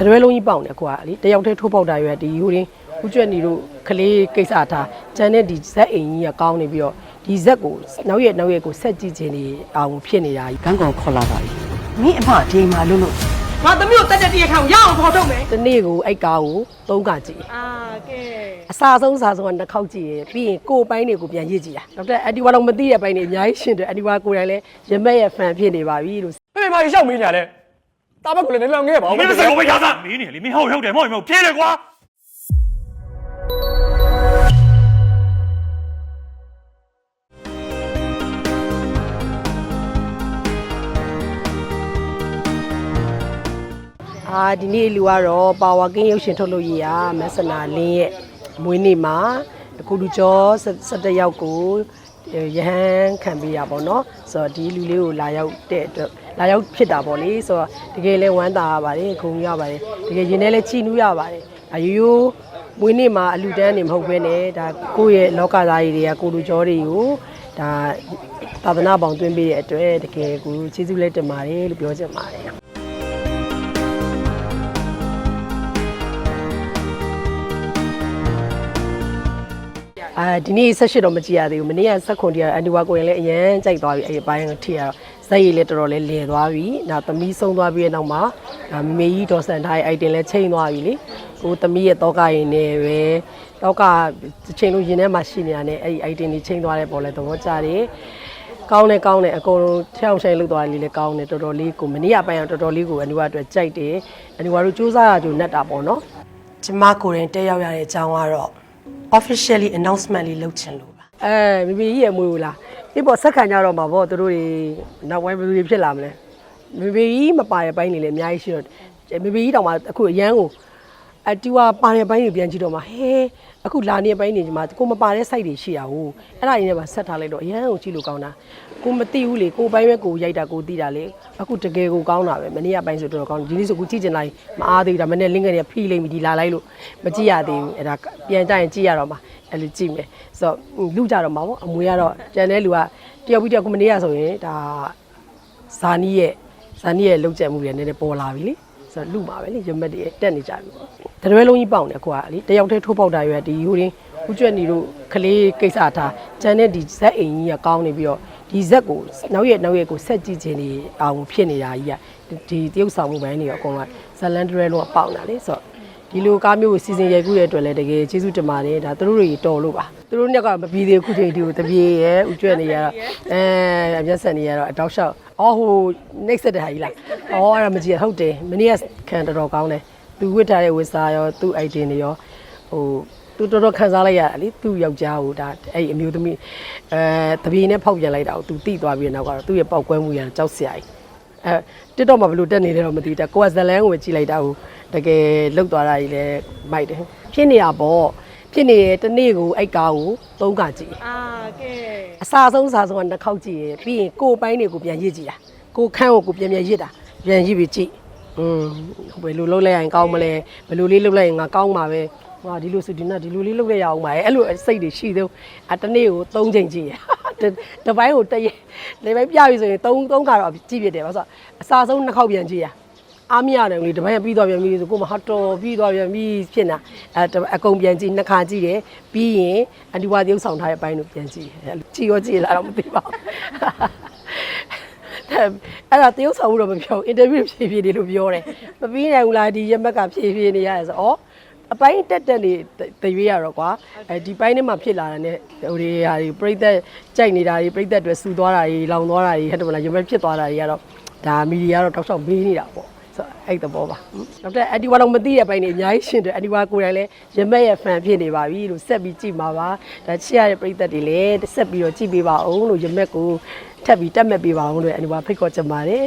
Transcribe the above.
တရွဲလုံးကြီးပေါက်နေကွာလေတယောက်တည်းထိုးပေါက်တာရွယ်ဒီဟိုရင်းဦးကျွတ်နေတို့ကလေးကိစ္စထားကျန်တဲ့ဒီဇက်အိမ်ကြီးကကောင်းနေပြီးတော့ဒီဇက်ကိုနောက်ရက်နောက်ရက်ကိုဆက်ကြည့်ခြင်းနေအောင်ဖြစ်နေတာကြီးကန်းကောင်ခေါ်လာပါပြီမင်းအမဒီမှာလို့လို့ငါသမီးကိုတက်တက်တရထောင်ရအောင်ပေါ်ထုတ်မယ်တနေ့ကိုအိုက်ကားကိုသုံးကကြည့်အာကဲအစာဆုံးအစာဆုံးကတစ်ခေါက်ကြည့်ရပြီးရင်ကိုယ်ပိုင်းတွေကိုပြန်ရစ်ကြည့်တာဒေါက်တာအန်တီဝါတော့မသိတဲ့ပိုင်းတွေအများကြီးရှင်တယ်အန်တီဝါကိုယ်တိုင်လည်းရမက်ရဲ့ဖန်ဖြစ်နေပါပြီလို့ဖေဖေဘာကြီးရှောက်မင်းညာလဲ တာဘက်ကလည်းနည်းလောင်ခဲ့ပါဦးမင်းမစကောပဲရသားမင်းနေလေမင်းဟုတ်ဟုတ်တယ်မဟုတ်မဟုတ်ပြေးတယ်ကွာအာဒီနေ့လူကတော့ပါဝါကင်းရုပ်ရှင်ထုတ်လို့ရရမဆနာလင်းရဲ့မွေးနေ့မှာအခုလူကျော်17ယောက်ကို ရဟန်းခံပေးရပါတော့ဆိုတော့ဒီလူလေးကိုလာရောက်တဲ့အတွက်လာရောက်ဖြစ်တာပေါ့လေဆိုတော့တကယ်လဲဝမ်းသာရပါတယ်ဂုဏ်ယူရပါတယ်တကယ်ရင်ထဲလဲချီနူးရပါတယ်အယိုးယိုးမွေးနေ့မှာအလူတန်းနေမဟုတ်ဘဲနဲ့ဒါကိုယ့်ရဲ့လောကသားကြီးတွေကကိုလူကျော်တွေကိုဒါသာသနာပေါင်းသွင်းပေးတဲ့အတွက်တကယ်ကိုကျေးဇူးလက်တင်ပါတယ်လို့ပြောချင်ပါတယ် အာဒီနေ့ဆက်ရှိတော့မကြည့်ရသေးဘူးမနေ့ကဆက်ခွန်တရားအန်ဒီဝါကိုရင်လည်းအရန်ကြိုက်သွားပြီအဲ့ဒီဘိုင်းကိုထိရတော့ဇက်ရည်လည်းတော်တော်လေးလည်သွားပြီနောက်သမီးဆုံးသွားပြီးတဲ့နောက်မှာဒါမမေကြီးဒေါ်စန်ထားရဲ့အိုက်တင်လည်းချိန်သွားပြီလေကိုသမီးရဲ့တောကရင်နဲ့ပဲတောကချိန်လို့ရင်ထဲမှာရှိနေတာနဲ့အဲ့ဒီအိုက်တင်ကြီးချိန်သွားတဲ့ပေါ်လဲသဘောကျတယ်ကောင်းတယ်ကောင်းတယ်အကုန်လုံးထျောင်းဆိုင်လုပ်သွားတယ်လည်းကောင်းတယ်တော်တော်လေးကိုမနေ့ကပိုင်းအောင်တော်တော်လေးကိုအန်ဒီဝါအတွက်ကြိုက်တယ်အန်ဒီဝါတို့စူးစမ်းရကြုံနဲ့တာပေါ့နော်ကျမကိုရင်တက်ရောက်ရတဲ့အကြောင်းကတော့ officially announcement လေးလုပ်ချင်လို့ပါအဲမမေကြီးရဲ့မွေးဘူးလားဒီပေါ်ဆက်ခံကြတော့မှာပေါ့သူတို့တွေနောက်ပိုင်းဘယ်လိုတွေဖြစ်လာမလဲမမေကြီးမပါတဲ့ဘိုင်းတွေလည်းအများကြီးရှိတော့မမေကြီးတောင်မှအခုအရန်ကို အတူပါပါတဲ့ဘိုင်းတွေပြန်ကြည့်တော့မှဟဲအခုလာနေတဲ့ဘိုင်းတွေဒီမှာကိုမပါတဲ့ site တွေရှိရဟုတ်အဲ့ဒါရင်းနဲ့ပါဆက်ထားလိုက်တော့အရန်ကိုကြည့်လို့ကောင်းတာကိုမသိဘူးလေကိုဘိုင်းပဲကိုရိုက်တာကိုသိတာလေအခုတကယ်ကိုကောင်းတာပဲမနေ့ကဘိုင်းဆိုတော့ကောင်းဒီနေ့ဆိုကိုကြည့်ချင်လိုက်မအားသေးဘူးဒါမနေ့လင်းကနေဖိလိမ့်ပြီဒီလာလိုက်လို့မကြည့်ရသေးဘူးအဲ့ဒါပြန်တိုင်ကြည့်ရတော့မှာအဲ့လိုကြည့်မယ်ဆိုတော့လူကြတော့မှာပေါ့အမွေကတော့ကျန်တဲ့လူကတယောက်ပြီးတယောက်ကိုမနေ့ကဆိုရင်ဒါဇာနီးရဲ့ဇာနီးရဲ့လုံချက်မှုတွေနည်းနည်းပေါ်လာပြီလေ ဆိုတော့လူပါပဲလေရမက်တွေတက်နေကြပြီပေါ့တရွဲလုံးကြီးပေါက်နေကွာလေတယောက်တည်းထိုးပေါက်တာရွယ်ဒီဟိုရင်းဦးကျွတ်နေတို့ကလေးကိစ္စထားကျန်တဲ့ဒီဇက်အိမ်ကြီးကကောင်းနေပြီးတော့ဒီဇက်ကိုနောက်ရက်နောက်ရက်ကိုဆက်ကြည့်ခြင်းနေအောင်ဖြစ်နေတာကြီးကဒီတရုပ်ဆောင်မှုပိုင်းတွေအကုန်လုံးဇလန်ဒရဲလုံးကပေါက်နေတာလေဆိုတော့ ဒီလိုကားမျိုးကိုစီစဉ်ရိုက်ကူးတဲ့အတွက်လည်းတကယ်ကျေးဇူးတင်ပါတယ်ဒါသူတို့တွေတော်လို့ပါသူတို့ညက်ကမပြီးသေးဘူးခုချိန်ဒီကိုတပြေရဲဥကျွဲ့နေရတော့အဲအမျက်ဆက်နေရတော့အတောက်လျှောက်အော်ဟို next တဲ့ဟာကြီးလားအော်အဲ့ဒါမကြည့်ရဟုတ်တယ်မနေ့ကခံတော်တော်ကောင်းတယ်သူဝတ်ထားတဲ့ဝတ်စားရောသူ့ item တွေရောဟိုသူတော်တော်ခံစားလိုက်ရတာလေသူ့ယောက်ျားဟိုဒါအဲ့အမျိုးသမီးအဲတပြေနဲ့ဖောက်ပြန်လိုက်တာကိုသူတိသွားပြီးတဲ့နောက်ကတော့သူ့ရဲ့ပေါက်ကွဲမှုရကြောက်စရာကြီးအဲတစ်တော့မှာဘယ်လိုတက်နေလဲတော့မသိဘူးတက်ကိုကဇလန်းကိုပဲကြည့်လိုက်တာကို တကယ်လှုပ်သွားတာကြီးလည်းမိုက်တယ်ဖြစ်နေတာပေါ့ဖြစ်နေတယ်တနေ့ကိုအိုက်ကားကိုသုံးကကြည့်အာကဲအစာဆုံးအစာဆုံးကတစ်ခေါက်ကြည့်ရပြီးရင်ကိုယ်ပိုင်းတွေကိုပြန်ရစ်ကြည့်တာကိုယ်ခန်းကိုကိုပြန်ပြန်ရစ်တာပြန်ရစ်ပြီးကြည့်อืมဘယ်လိုလုပ်လိုက်ရင်ကောင်းမလဲဘယ်လိုလေးလုပ်လိုက်ရင်ငါကောင်းမှာပဲဟွာဒီလိုဆိုဒီနောက်ဒီလိုလေးလုပ်လိုက်ရအောင်ပါအဲ့လိုစိတ်တွေရှိသေးအတနေ့ကို၃ချိန်ကြည့်ရတပိုင်းကိုတရက်လေပိုင်းပြပြီဆိုရင်၃၃ခါတော့ကြည့်ပြတယ်ပါဆိုအစာဆုံးနှစ်ခေါက်ပြန်ကြည့်ရ အားမရတယ်လေတပိုင်းပြီးသွားပြန်ပြီဆိုကိုမဟာတော်ပြီးသွားပြန်ပြီဖြစ်နေတာအဲအကုန်ပြန်ကြည့်နှစ်ခါကြည့်တယ်ပြီးရင်အန်တီဝါတရုပ်ဆောင်ထားတဲ့အပိုင်းကိုပြန်ကြည့်တယ်ကြည့်ရောကြည့်လာတော့မသိပါဘူးအဲ့ဒါတရုပ်ဆောင်မှုတော့မပြောဘူးအင်တာဗျူးဖြေဖြေနေလို့ပြောတယ်မပြီးနိုင်ဘူးလားဒီရက်မက်ကဖြေဖြေနေရတယ်ဆိုတော့အပိုင်းတက်တက်နေတရွေးရတော့ကွာအဲဒီပိုင်းထဲမှာဖြစ်လာတဲ့ဟိုတွေဟာဒီပြိသက်ကြိုက်နေတာတွေပြိသက်တွေစူသွားတာတွေလောင်သွားတာတွေဟဲ့တယ်မလားရုံပဲဖြစ်သွားတာတွေကတော့ဒါမီဒီယာကတော့တောက်လျှောက်မေးနေတာပေါ့ ဆိုတော့အဲ့သဘောပါနောက်တဲ့အန်တီဝါတော့မသိတဲ့ပိုင်းတွေအများကြီးရှင်တယ်အန်တီဝါကိုယ်တိုင်လည်းရမက်ရဲ့ဖန်ဖြစ်နေပါပြီလို့ဆက်ပြီးကြည့်ပါပါဒါချစ်ရတဲ့ပြိသက်တွေလည်းဆက်ပြီးတော့ကြည့်ပေးပါအောင်လို့ရမက်ကိုထပ်ပြီးတက်မဲ့ပေးပါအောင်လို့အန်တီဝါဖိတ်ခေါ်ချင်ပါတယ်